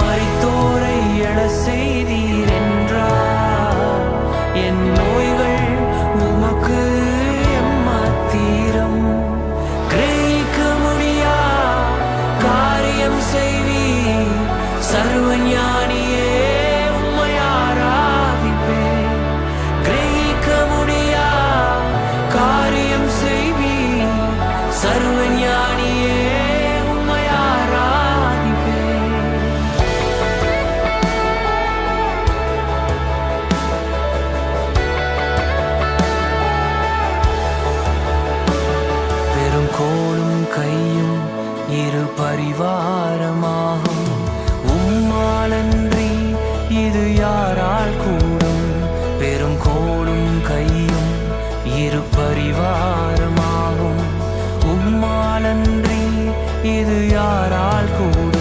மறித்தோரை எழ செய்தீர் என்றார் என் நோய்கள் உமக்கு எம்மாத்தீரம். கிரகிக்க முடியா? காரியம் செய்வீர். கோலும் கையும் இரு பரிவாரமாகும். உம்மாலன்றி இது யாரால் கூடும்? பெரும் கோலும் கையும் இரு பரிவாரமாகும். உம்மாலன்றி இது யாரால் கூடும்?